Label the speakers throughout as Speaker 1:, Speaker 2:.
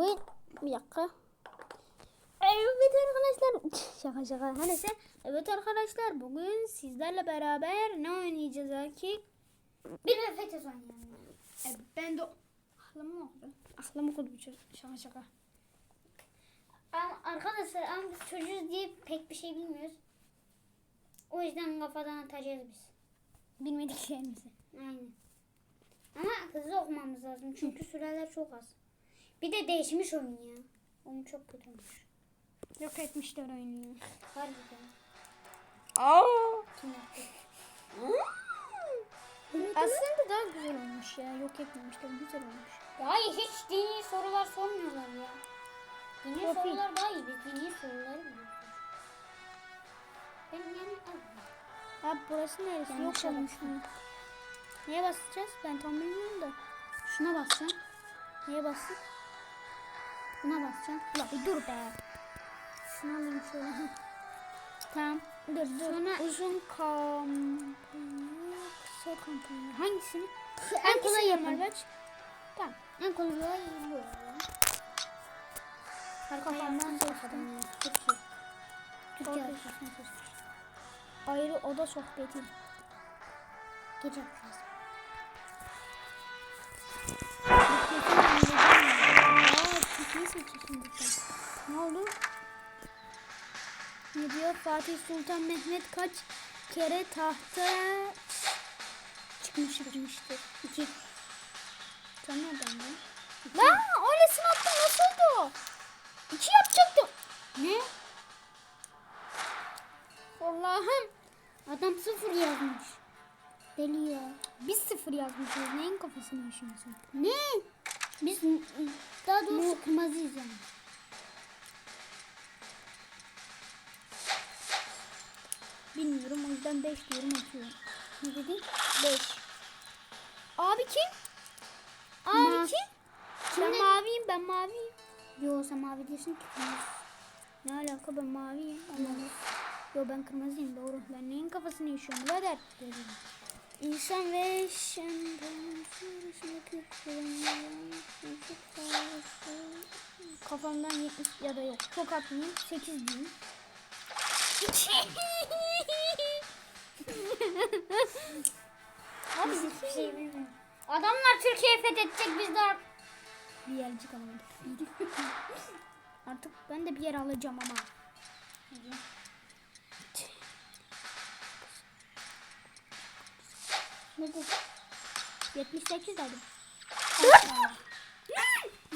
Speaker 1: Bugün bir dakika. Evet arkadaşlar. Şaka şaka. Neyse. Evet arkadaşlar bugün sizlerle beraber ne oynayacağız erkek?
Speaker 2: Bir de Fethes oynayalım.
Speaker 1: E, ben de aklım okudu. Aklım okudu. Şaka şaka.
Speaker 2: Ama arkadaşlar ama biz çocuğuz diye pek bir şey bilmiyoruz. O yüzden kafadan atacağız biz.
Speaker 1: Bilmediklerimizi.
Speaker 2: Aynen. Ama hızlı okumamız lazım çünkü süreler çok az. Bir de değişmiş oyun ya. Oyun çok kötü olmuş.
Speaker 1: Yok etmişler oyunu. ya.
Speaker 2: Harbiden.
Speaker 1: Aa. Aslında daha güzel olmuş ya. Yok etmemişler. Güzel olmuş.
Speaker 2: İyi hiç dini sorular sormuyorlar ya. Dini
Speaker 1: Çok iyi.
Speaker 2: sorular daha iyi. Biz dini soruları biliyoruz. Ben yani
Speaker 1: Abi burası neresi?
Speaker 2: Yanlış
Speaker 1: Yok olmuş mu? Neye basacağız? Ben tam bilmiyorum da. Şuna basacağım. Neye bastık? Buna basacağım. Bir dur be. Şunu alayım şöyle. Tamam. Dur dur.
Speaker 2: Sonra-
Speaker 1: uzun kampanya, kısa kampanya. Hangisini?
Speaker 2: En kolay yapın.
Speaker 1: Merveç? Tamam.
Speaker 2: En kolay bu ya.
Speaker 1: Kafamdan seçtim.
Speaker 2: Türkçe.
Speaker 1: Ayrı oda sohbeti.
Speaker 2: Gece yapacağız.
Speaker 1: Türkiye seçiyorsun burada. Ne oldu? Ne diyor? Fatih Sultan Mehmet kaç kere tahta çıkmış çıkmıştır? İki. Sen nereden lan? Lan öylesine attım nasıl oldu? İki yapacaktım.
Speaker 2: Ne?
Speaker 1: Allah'ım.
Speaker 2: Adam sıfır yazmış. Deli ya.
Speaker 1: Biz sıfır yazmışız. Neyin kafasını yaşıyorsun?
Speaker 2: Ne? Biz daha doğrusu kırmızıyız yani.
Speaker 1: Bilmiyorum o yüzden 5 diyorum atıyorum.
Speaker 2: Ne dedin?
Speaker 1: 5. Abi kim? Abi
Speaker 2: Ma-
Speaker 1: kim?
Speaker 2: Kim
Speaker 1: ben maviyim ben maviyim.
Speaker 2: Yo sen mavi değilsin ki kırmızı.
Speaker 1: Ne alaka ben maviyim. Allah'ım. Yo ben kırmızıyım doğru. Ben neyin kafasını yaşıyorum birader? İnsan ve şenden sonrasındaki Kafamdan 70 ya da yok. Çok atmayayım. 8 diyeyim.
Speaker 2: Abi hiçbir şey bilmiyoruz. Adamlar Türkiye'yi fethedecek biz de
Speaker 1: Bir yercik alamadık. Artık ben de bir yer alacağım ama.
Speaker 2: Ne dedin?
Speaker 1: 78 dedim.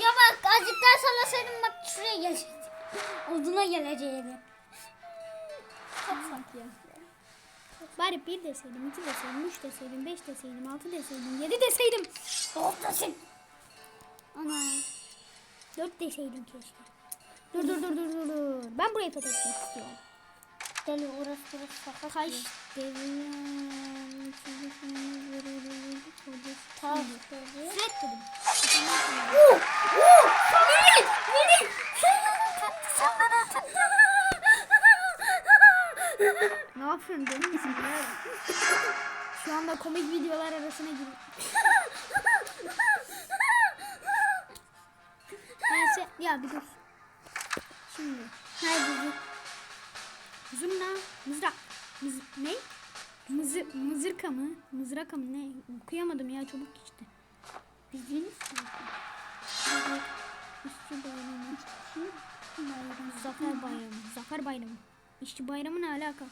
Speaker 2: Ya bak azıcık daha sallasaydım bak şuraya gelecekti. Oduna geleceğiydi.
Speaker 1: Çok ya. Bari 1 deseydim, 2 deseydim, 3 deseydim, 5 deseydim, 6 deseydim, 7 deseydim.
Speaker 2: Ortasın.
Speaker 1: Ana. 4 deseydim keşke. Dur dur dur dur dur dur. Ben burayı fethetmek istiyorum.
Speaker 2: Deli orası burası fakat.
Speaker 1: Kaç devrim kocası.
Speaker 2: Taş
Speaker 1: Şimdi.
Speaker 2: dedi.
Speaker 1: Fred dedim. Ne yapıyorsun deli misin? Şu anda komik videolar arasına gir. Neyse ya bir dur. Şimdi.
Speaker 2: Haydi.
Speaker 1: Zurna, mızrak. Mız, ne? Mızı, mızırka mı? Mızraka mı ne? Okuyamadım ya çabuk geçti.
Speaker 2: Biz değiliz ki.
Speaker 1: İşçi bayramı. Bayram. Zafer bayramı. Zafer bayramı. İşçi bayramı ne alaka?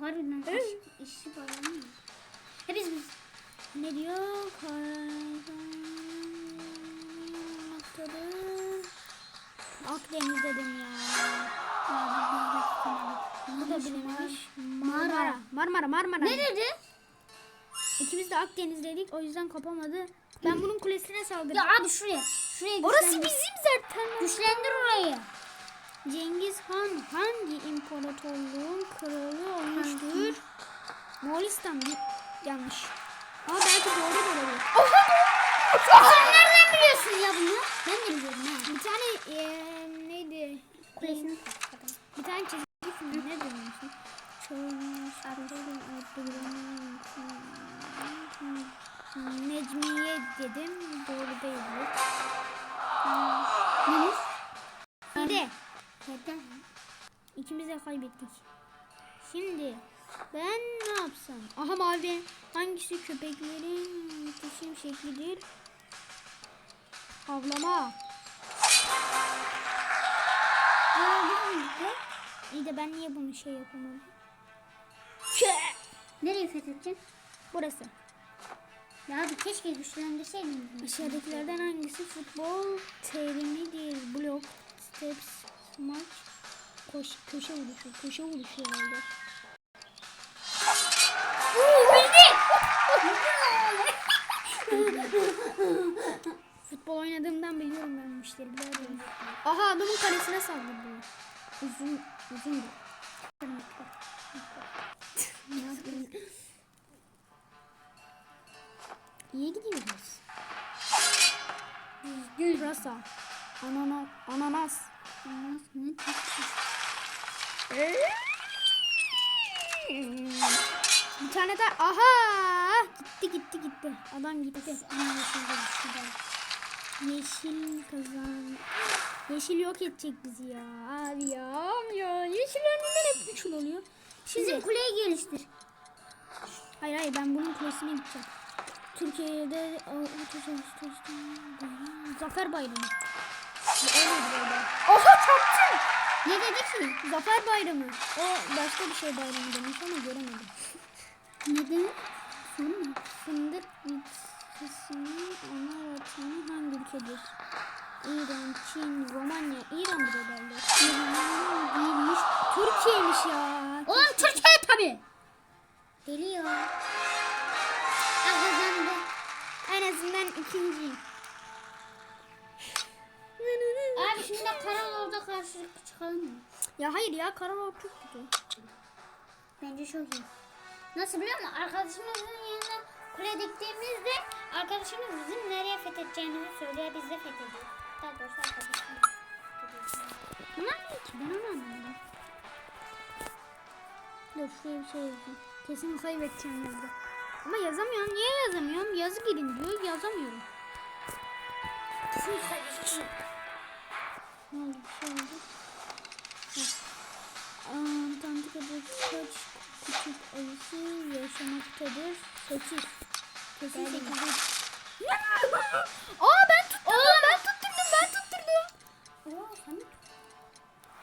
Speaker 2: Harbiden
Speaker 1: Evet.
Speaker 2: iş, işi bağlı mı? E biz biz.
Speaker 1: Ne diyor? Karavanları Akdeniz dedim ya. Bu da bilinmiş. Marmara. Marmara, Marmara.
Speaker 2: Ne dedi?
Speaker 1: İkimiz de Akdeniz dedik o yüzden kapamadı. Ben bunun kulesine saldırdım.
Speaker 2: Ya abi şuraya. Şuraya
Speaker 1: Orası
Speaker 2: güçlendir.
Speaker 1: bizim zaten.
Speaker 2: Güçlendir orayı.
Speaker 1: Cengiz Han hangi imparatorluğun kralı olmuştur? Moğolistan bir yanlış. Ama belki doğru da olabilir.
Speaker 2: Sen nereden biliyorsun ya bunu? Ben de biliyorum ha.
Speaker 1: Bir tane eee, neydi?
Speaker 2: Kulesini
Speaker 1: Bir tane çizgi ne Abdülhamid Necmiye dedim. Doğru değil bu.
Speaker 2: Neden?
Speaker 1: İkimiz de kaybettik. Şimdi ben ne yapsam? Aha mavi. Hangisi köpeklerin muhteşem şeklidir?
Speaker 2: Bu ne?
Speaker 1: İyi de ben niye bunu şey yapamadım?
Speaker 2: Nereye fethedeceksin?
Speaker 1: Burası.
Speaker 2: Ya abi keşke güçlendirseydin.
Speaker 1: Aşağıdakilerden hangisi futbol terimidir? Blok, steps, smaç, koş, köşe vuruşu. Köşe vuruşu herhalde. Futbol oynadığımdan biliyorum ben biliyorum. Aha adamın kalesine saldırdı. Uzun, Ne yapayım? İyi gidiyoruz. Gül rasa. Anana, ananas.
Speaker 2: Ananas mı?
Speaker 1: Bir tane daha. Aha! Gitti gitti gitti. Adam gitti.
Speaker 2: De de.
Speaker 1: Yeşil kazan. Yeşil yok edecek bizi ya. Abi ya. Ya. Yeşil önünden hep uçul oluyor. Şimdi,
Speaker 2: Bizim kuleyi geliştir.
Speaker 1: hayır hayır ben bunun kulesine gideceğim. Türkiye'de Zafer Bayramı. Oha çarptım.
Speaker 2: Ne dedi ki?
Speaker 1: Zafer Bayramı. O başka bir şey bayramı demiş ama göremedim.
Speaker 2: Neden? Sorun mu?
Speaker 1: Fındık bitkisinin ana vatanı hangi ülkedir? İran, Çin, Romanya. İran'dır herhalde. İran değilmiş. Türkiye'miş ya.
Speaker 2: Oğlum Türkiye tabi. Geliyor. Ah kazandı.
Speaker 1: En azından ikinciyim.
Speaker 2: Abi şimdi Karalorda karşılık çıkalım mı?
Speaker 1: Ya hayır ya Karabağ çok kötü.
Speaker 2: Bence çok iyi. Nasıl biliyor musun? Arkadaşımızın yanına kule diktiğimizde arkadaşımız bizim nereye fethedeceğimizi söylüyor. Biz de fethediyoruz. Daha doğrusu arkadaşımız.
Speaker 1: Bunlar ne ki? Ben onu anlamadım. Dur şuraya bir şey yazayım. Kesin kaybedeceğim yazdı. Ama yazamıyorum. Niye yazamıyorum? Yazı girin diyor. Yazamıyorum.
Speaker 2: Kesin kaybedeceğim.
Speaker 1: Ne oldu? Bir şey oldu. Antarktika'da kaç küçük ayısı yaşamaktadır? Sekiz. Kesin sekiz. Aa ben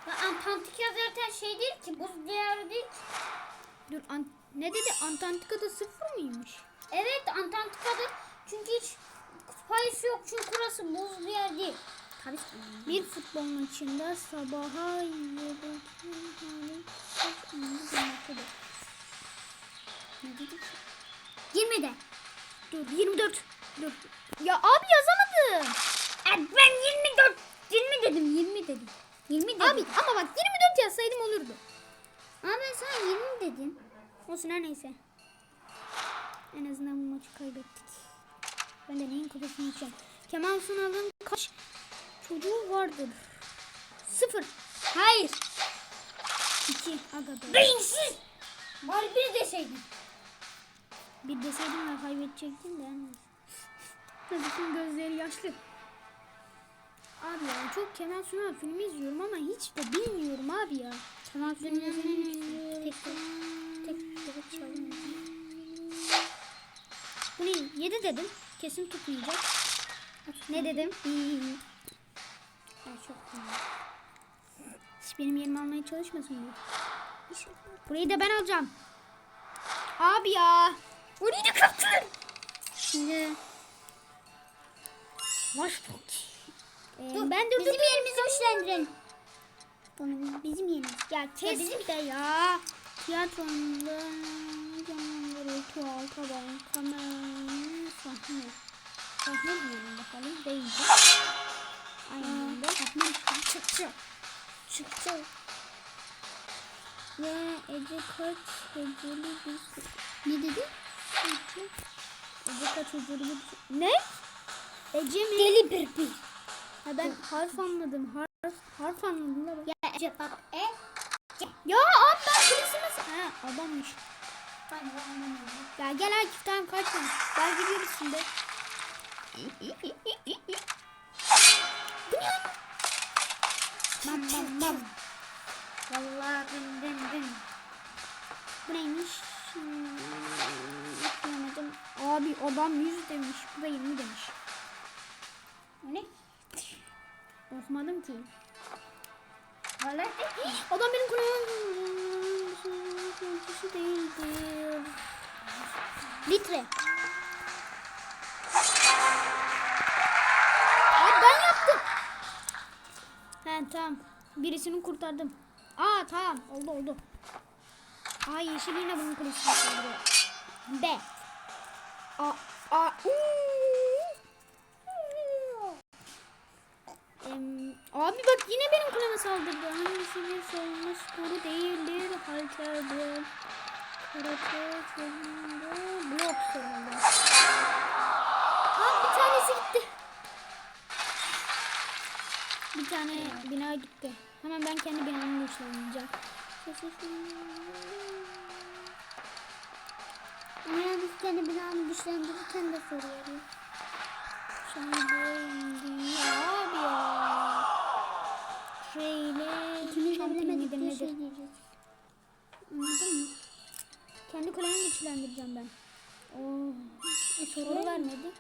Speaker 2: Ya Antarktik yazarken şey değil ki buz diyarı değil ki.
Speaker 1: Dur an- ne dedi? Antarktika'da sıfır mıymış?
Speaker 2: Evet Antarktika'da çünkü hiç kutup ayısı yok çünkü burası buz diyar değil. Tabii ki.
Speaker 1: Bir futbol maçında sabaha yedek hali?
Speaker 2: Ne dedi ki? 20'de.
Speaker 1: Dur 24. Dur. Ya abi yazamadım.
Speaker 2: E, ben 24. 20 dedim 20 dedim. 20 dedim.
Speaker 1: Abi ama bak 24 yazsaydım olurdu.
Speaker 2: Ama ben sana 20 dedim.
Speaker 1: Olsun her neyse. En azından bu maçı kaybettik. Ben de neyin kafasını yiyeceğim. Kemal Sunal'ın kaç çocuğu vardır? Sıfır.
Speaker 2: Hayır.
Speaker 1: İki. Aga be.
Speaker 2: Beyinsiz. Bari bir deseydin.
Speaker 1: Bir deseydim ben kaybedecektim de. Çocukun gözleri yaşlı. Abi ya çok Kemal Sunal filmi izliyorum ama hiç de bilmiyorum abi ya.
Speaker 2: Kemal
Speaker 1: Sunal'ın
Speaker 2: tek tek tek çalın.
Speaker 1: Bu ne? 7 dedim. Kesin tutmayacak. Ne dedim?
Speaker 2: Ben çok
Speaker 1: Hiç benim yerimi almaya çalışmasın bu. Burayı da ben alacağım. Abi ya. Orayı da kaptın.
Speaker 2: Şimdi
Speaker 1: Washington. Ee,
Speaker 2: Dur,
Speaker 1: ben dur
Speaker 2: bizim
Speaker 1: dur.
Speaker 2: yerimizi güçlendirelim. Onu bizim yerimiz.
Speaker 1: Ya kes
Speaker 2: bizim-
Speaker 1: de ya. Tiyatronda canlandırı tuval taban kamera sahne. Sahne diyelim bakalım. Değildi. Aynı anda.
Speaker 2: Sahne çıktı. Çıktı.
Speaker 1: Ve Ece kaç heceli bir
Speaker 2: Ne dedi?
Speaker 1: Ece. Kaç heceli bir Ne? Ece mi?
Speaker 2: Deli bir bir.
Speaker 1: Ha ben harf anladım. Harf, harf anladım da bak.
Speaker 2: Ya Ece bak e.
Speaker 1: Ya abi ben polisimiz. Ha adammış.
Speaker 2: Ben de anlamadım.
Speaker 1: Ya gel Akif tamam kaçma. Gel gidiyoruz şimdi. Bu ne?
Speaker 2: Mam mam mam. Vallahi dın dın dın.
Speaker 1: Bu neymiş? Bilemedim. Abi adam 100 demiş. Bu da 20 demiş.
Speaker 2: Ne?
Speaker 1: Okumadım ki.
Speaker 2: Vallahi
Speaker 1: Adam benim kulağım kişi değildir. Litre. Abi ben yaptım. He tamam. Birisini kurtardım. Aa tamam oldu oldu. Aa yeşil yine bunun saldırıyor. B. A. A. Uuu. Abi bak yine benim kuleme saldırdı. Hangisi bir savunma sporu değildir. Halterdir. Karate, savunma, blok sorunlu. Aa bir tanesi gitti. Bir tane bina gitti. Hemen ben kendi binamı güçlendireceğim.
Speaker 2: Ama yalnız kendi binamı güçlendirirken de soruyorum.
Speaker 1: Şimdi nedir?
Speaker 2: şey diyeceğiz.
Speaker 1: Anladın mı? Kendi kulemi güçlendireceğim ben. Oo. E, soru vermedi.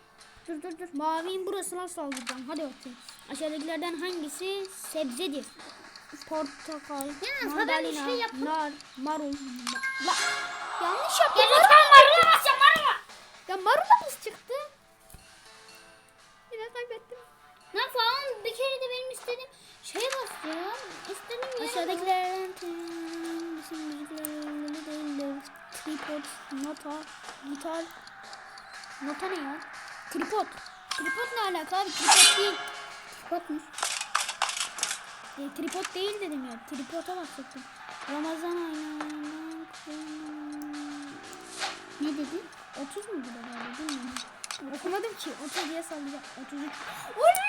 Speaker 2: Dur dur dur.
Speaker 1: Mavinin burasına saldıracağım. Hadi bakayım. Aşağıdakilerden hangisi sebzedir? Portakal,
Speaker 2: Yalnız
Speaker 1: mandalina,
Speaker 2: şey yaptım.
Speaker 1: nar, marul. Ma- La, yanlış yaptım.
Speaker 2: Ya lütfen marula basacağım marula.
Speaker 1: Ya marul da pis çıktı. Yine kaybettim.
Speaker 2: Ne falan bir kere de benim istediğim şeye bastı ya. İstediğim.
Speaker 1: Aşağıdakilerden bizim müziklerle değildir. Tripod, nota, gitar. Nota ne ya? Tripod. Tripod ne alaka abi? Tripod değil.
Speaker 2: Kopmuş.
Speaker 1: E, tripod değil dedim ya. Tripoda bahsettim. Ramazan aylarından
Speaker 2: Ne dedin?
Speaker 1: 30 muydu galiba bilmiyorum. Okumadım ki. 30 diye sallayacağım. 33. Oley!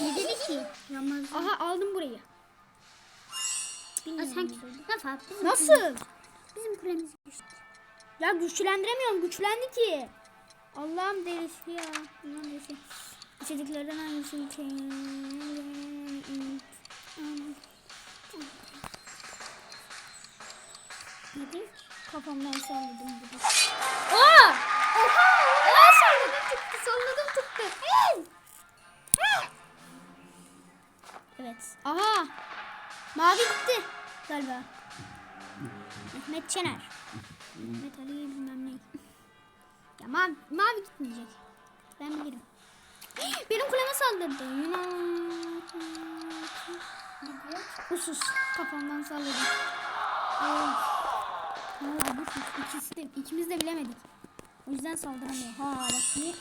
Speaker 2: Ne dedi ki? Ramazan.
Speaker 1: Aha aldım burayı.
Speaker 2: Aa, sanki
Speaker 1: ne dedi.
Speaker 2: ne fark? Bizim
Speaker 1: Nasıl?
Speaker 2: Bizim kulemiz güçlü.
Speaker 1: Ya güçlendiremiyorum. Güçlendi ki. Allah'ım delisi ya. Allah'ım delisi. İçeceklerden hangisi
Speaker 2: Nedir?
Speaker 1: Kafamdan salladım gibi. Aa! Oha! Oha salladım çıktı. Salladım çıktı. Hey! Evet. Aha! Mavi gitti galiba. Mehmet Çener. Mehmet Ali bilmem ne. Ya mavi, mavi gitmeyecek. Ben bilirim. Benim kuleme saldırdı. Usus. Kafamdan salladım. Ne oldu bu? İkisi de, ikimiz de bilemedik. O yüzden saldıramıyor. Ha bak.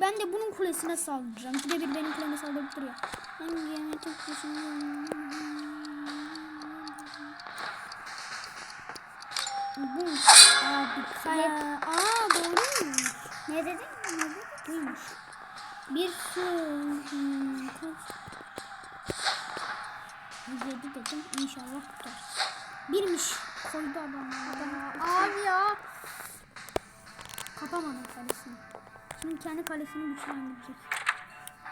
Speaker 1: Ben de bunun kulesine saldıracağım. Bir de bir benim kuleme saldırıp duruyor. Yana çok düşünüyorum. Bu. Aa bir kaya. Aa doğru mu?
Speaker 2: Ne dedin? Ne dedin?
Speaker 1: Buymuş. Bir su. Hmm, kaç? Yedi dedim. İnşallah tutar. Birmiş. Koydu adam. Abi ya. Kapamadım kalesini. Şimdi kendi kalesini güçlendirecek.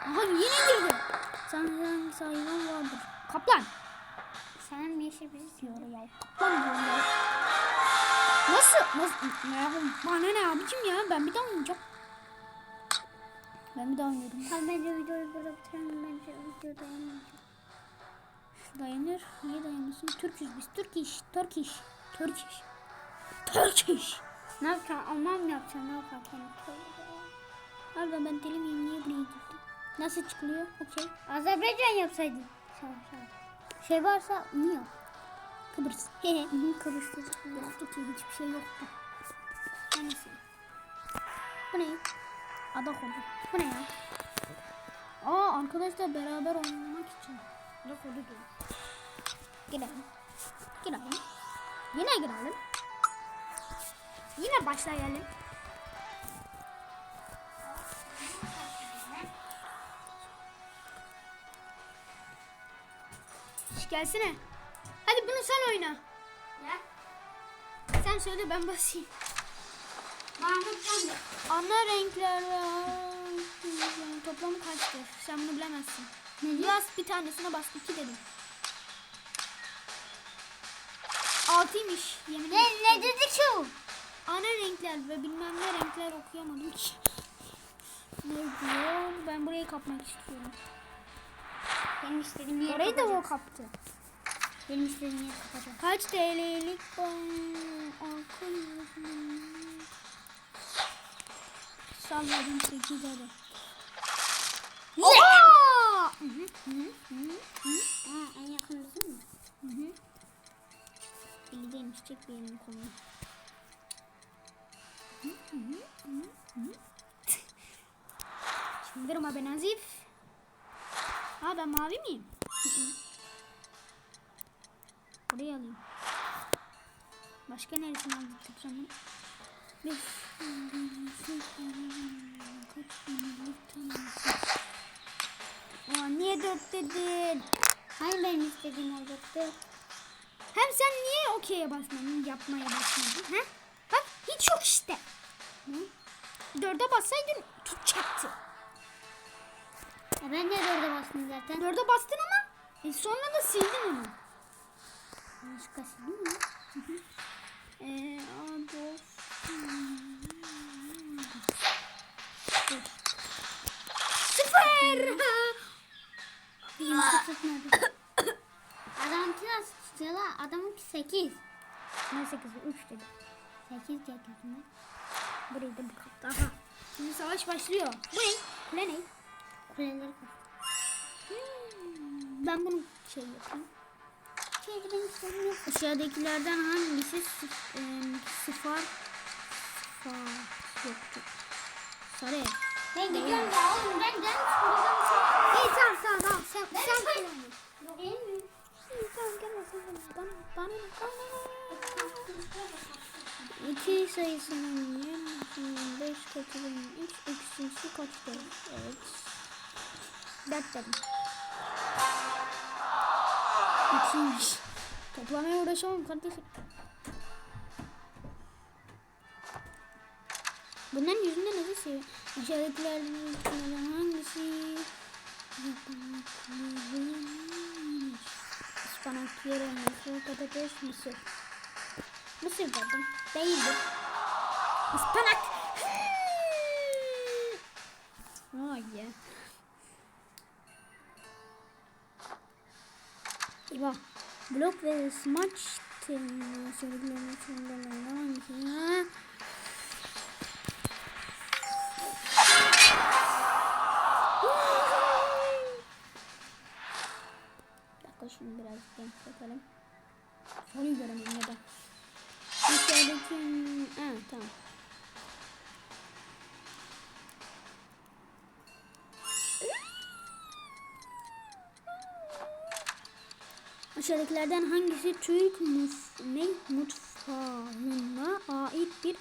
Speaker 1: Aha yine girdi. Sanırım sayılan vardır. Kaplan.
Speaker 2: Sen yeşil bizi
Speaker 1: Diyor ya. Kaplan diyorum ya. Nasıl? Nasıl? Yapayım? Bana ne abicim ya? Ben bir daha oynayacağım. Ben bir daha oynuyorum.
Speaker 2: Tamam bence videoyu burada bitirelim. Bence video dayanamayacak.
Speaker 1: Dayanır. Niye dayanırsın? Türküz biz. Türk iş. Türk iş. Türk iş. Türk iş.
Speaker 2: Ne yapacaksın? Alman mı yapacaksın? Ne yapacaksın?
Speaker 1: Harbiden ben deli miyim? Niye buraya gittim? Nasıl çıkılıyor? Okey.
Speaker 2: Azerbaycan yapsaydın. Sağ ol. Şey varsa niye yok?
Speaker 1: Kıbrıs.
Speaker 2: Hehe. Kıbrıs'ta.
Speaker 1: Yoktu ki hiçbir şey yoktu. Hangisi? Bu ne? Ada kodu. Bu ne ya? Aa arkadaşlar beraber oynamak için. Ada kodu diyor. Girelim. Girelim. Yine girelim. Yine başlayalım. Gelsene. Hadi bunu sen oyna.
Speaker 2: Ya.
Speaker 1: Sen söyle ben basayım.
Speaker 2: Mahmut sen de.
Speaker 1: Ana renkler toplamı kaçtır? Sen bunu bilemezsin.
Speaker 2: Ne?
Speaker 1: Bas bir tanesine bas iki dedim. altıymış. Yemin
Speaker 2: Ne, ne dedi şu?
Speaker 1: Ana renkler ve bilmem ne renkler okuyamadım ki. Ne diyor? Ben burayı kapmak istiyorum.
Speaker 2: Benim istediğim yeri
Speaker 1: Orayı da o
Speaker 2: kapacağım.
Speaker 1: kaptı.
Speaker 2: Benim istediğim yeri kapacağım.
Speaker 1: Kaç TL'lik yüzünden. Salladım 8 lira. Oha! Hı hı, hı hı, hı.
Speaker 2: Aa, en yakındasın mı?
Speaker 1: Hı hı. Bir gideyim çiçek bir yerini koyayım. Hı hı, hı hı, be Nazif. Ha ben mavi miyim? Burayı alayım. Başka neresini aldık tutacağım? Bir Aa, niye dört dedin?
Speaker 2: Hani benim istediğim olacaktı?
Speaker 1: Hem sen niye okey'e basmadın, yapmaya basmadın? He? Bak hiç yok işte. Hı? Dörde bassaydın tutacaktı.
Speaker 2: Ben de dörde bastım zaten.
Speaker 1: Dörde bastın ama e, sonra da sildin onu.
Speaker 2: Başkası değil mi?
Speaker 1: Eee. Sıfır.
Speaker 2: Benim tutmadı. Adamınki nasıl tutuyor la? Adamınki 8.
Speaker 1: Ne sekizi? Üç dedi.
Speaker 2: 8 diye gözüme.
Speaker 1: Burayı da bu kaptı. Aha. Şimdi savaş başlıyor. Bu ne? Kule ne?
Speaker 2: Kuleleri.
Speaker 1: Hmm, Ben bunu şey yapayım.
Speaker 2: Şeydi benim istediğim yok.
Speaker 1: Aşağıdakilerden hangisi sıf, e, sıfar sıfar yoktu? Sarı.
Speaker 2: Ben gidiyorum ya oğlum ben gelmiş buradan şey.
Speaker 1: İyi tamam tamam tamam. Sen,
Speaker 2: Ben
Speaker 1: sen
Speaker 2: şey-
Speaker 1: kullan.
Speaker 2: Yok gelmiyor.
Speaker 1: İyi tamam gelme sen. Bana, bana, bana. İki sayısının yarısının beş katının üç eksisi kaçtır? Evet. Dört dedim. İkiymiş. Toplamaya uğraşamam kardeşim. Bunların yüzünde ne seviyor? Aşağıdakilerden içinden hangisi? Ispanak, yarım, patates, mısır. Mısır dedim. Değildi. Ispanak. Oh yeah. İba. Blok ve smaç terimleri söylediklerinin sonlarından hangisi? Bir dakika şunu biraz genişletelim. Soruyu göremem ya da. Aşağıdaki... Ha tamam. Aşağıdakilerden hangisi Türk ne mutfağına ait bir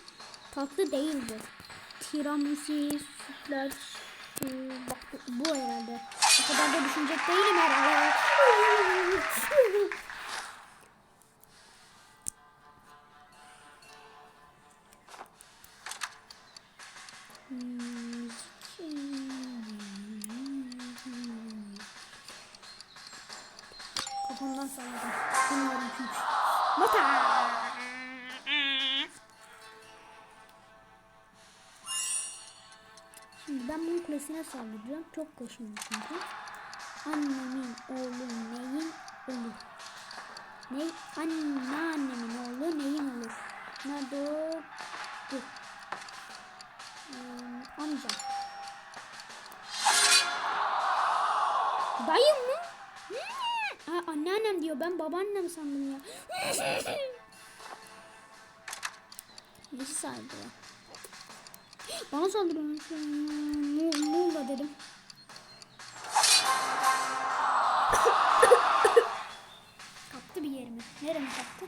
Speaker 1: tatlı değildir? Tiramisu, sütlaç, e, bak bu- bu herhalde. O kadar da düşünecek değilim herhalde. Kafamdan kulesine saldıracağım. Çok koşuyor çünkü. Annemin oğlu neyin olur? Ne? Anneannemin oğlu neyin olur? Nerede? Dur. Ee, amca. Dayım mı? Ha, anneannem diyor. Ben babaannem sandım ya. Birisi saldırıyor. Bana saldırıyor. Mu- Muğla dedim. kaptı bir yerimi. Neremi kaptı?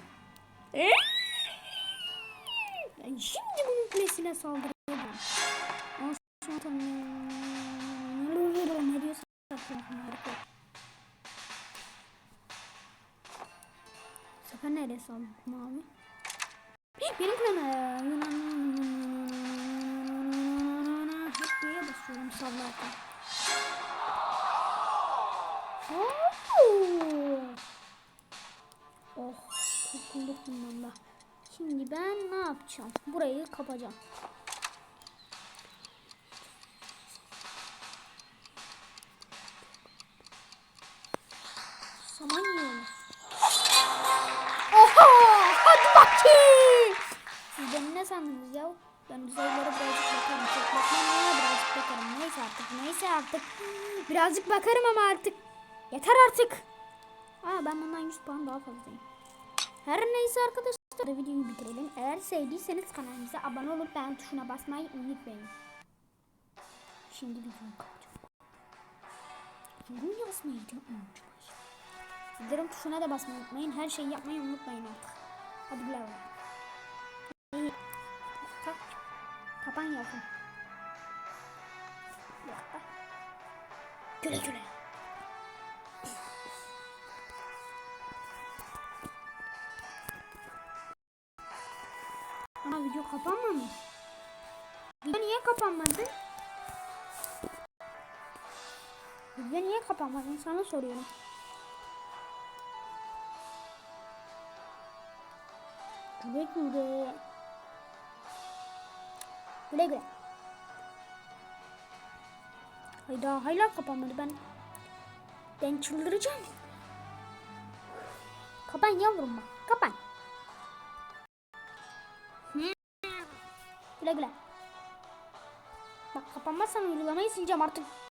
Speaker 1: Ben şimdi bunun kulesine saldırıyorum. Ondan sonra tanıyorum. Ne diyorsa sefer nereye saldırdım abi? Yapacağım? Burayı kapacağım. Saman yiyorum. Oha! Hadi bakayım. Siz beni ne sandınız ya? Ben uzaylılara birazcık bakarım. Çok bakmam ama birazcık bakarım. Neyse artık. Neyse artık. Birazcık bakarım ama artık. Yeter artık. Aa ben bundan 100 puan daha fazlayım. Her neyse arkadaşlar da videoyu bitirelim. Eğer sevdiyseniz kanalımıza abone olup beğen tuşuna basmayı unutmayın. Şimdi videoyu kapatacağım. Yorum yazmayı da unutmayın. Bildirim tuşuna da basmayı unutmayın. Her şeyi yapmayı unutmayın artık. Hadi güle güle. Kalk. Kapan dakika. Güle güle. Ama video kapanmamış. Video niye kapanmadı? Video niye kapanmadı? Sana soruyorum. Güle güle. Güle güle. Hayda hala kapanmadı ben. Ben çıldıracağım. Kapan yavrum bak. Kapan. Güle güle. Bak kapanmazsan uygulamayı sileceğim artık.